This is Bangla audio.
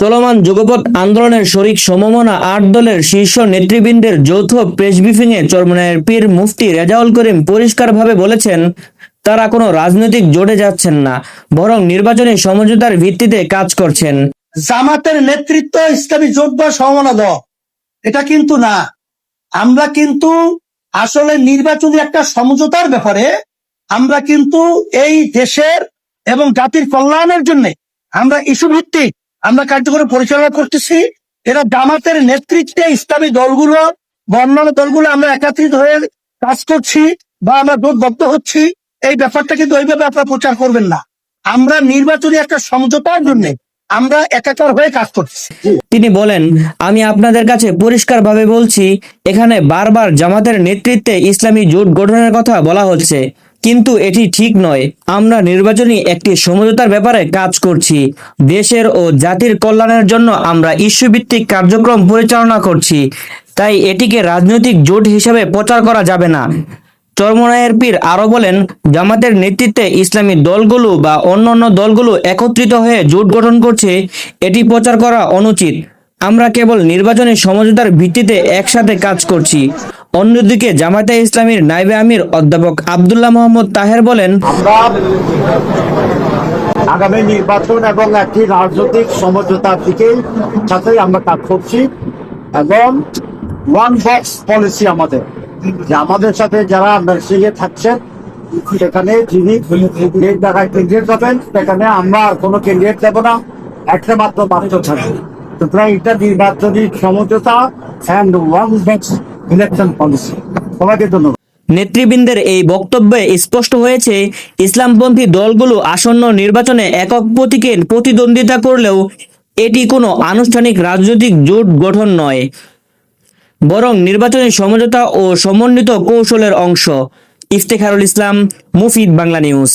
চলমান যুগপৎ আন্দোলনের শরিক সমমনা আট দলের শীর্ষ নেতৃবৃন্দের যৌথ প্রেস ব্রিফিংয়ে চরমনায়ের পীর মুফতি রেজাউল করিম পরিষ্কারভাবে বলেছেন, তারা কোনো রাজনৈতিক জোটে যাচ্ছেন না, বরং নির্বাচনী সমঝোতার ভিত্তিতে কাজ করছেন। জামাতের নেতৃত্ব ইসলামী জোট বা সমমনা দল এটা কিন্তু না। আমরা কিন্তু আসলে নির্বাচনী একটা সমঝোতার ব্যাপারে আমরা কিন্তু এই দেশের এবং জাতির কল্যাণের জন্য আমরা ইস্যু ভিত্তিক আমরা কার্যক্রম পরিচালনা করতেছি। এরা জামাতের নেতৃত্বে ইসলামী দলগুলো বা অন্যান্য দলগুলো আমরা একাত্রিত হয়ে কাজ করছি বা আমরা জোটবদ্ধ হচ্ছি। এই ব্যাপারটা কিন্তু ওইভাবে আপনারা প্রচার করবেন না। আমরা নির্বাচনী একটা সমঝোতার জন্য আমরা একাকার হয়ে কাজ করছি তিনি বলেন, আমি আপনাদের কাছে পরিষ্কারভাবে বলছি, এখানে বারবার জামাতের নেতৃত্বে ইসলামী জোট গঠনের কথা বলা হচ্ছে। কিন্তু এটি ঠিক নয়। আমরা নির্বাচনী একটি সমঝোতার ব্যাপারে কাজ করছি। দেশের ও জাতির কল্যাণের জন্য আমরা ইস্যুভিত্তিক কার্যক্রম পরিচালনা করছি। তাই এটিকে রাজনৈতিক জোট হিসেবে প্রচার করা যাবে না। চরমনায়ের পীর আরও বলেন, জামাতের নেতৃত্বে ইসলামী দলগুলো বা অন্যান্য দলগুলো একত্রিত হয়ে জোট গঠন করছে, এটি প্রচার করা অনুচিত। আমরা কেবল নির্বাচনী সমঝোতার ভিত্তিতে একসাথে কাজ করছি। অন্যদিকে জামায়াতে ইসলামীর নাইবে আমির অধ্যাপক আব্দুল্লাহ মোহাম্মদ তাহের বলেন আগামী নির্বাচন এবং একটি রাজনৈতিক সমঝোতার দিকে সাথে আমরা কাজ করছি এবং ওয়ান বক্স পলিসি আমাদের। যে আমাদের সাথে যারা নার্সিংয়ে থাকছেন, সেখানে যিনি যে জায়গায় ক্যান্ডিডেট হবেন, সেখানে আমরা আর কোনো ক্যান্ডিডেট দেবো না একটা মাত্র বাচ্চা থাকবে। সুতরাং এটা নির্বাচনী সমঝোতা and one box election policy. সবাইকে ধন্যবাদ। নেতৃবৃন্দের এই বক্তব্যে স্পষ্ট হয়েছে, ইসলামপন্থী দলগুলো আসন্ন নির্বাচনে একক প্রতীকের প্রতিদ্বন্দ্বিতা করলেও এটি কোনো আনুষ্ঠানিক রাজনৈতিক জোট গঠন নয়, বরং নির্বাচনী সমঝোতা ও সমন্বিত কৌশলের অংশ। ইফতেখারুল ইসলাম, মুফিদ বাংলা নিউজ।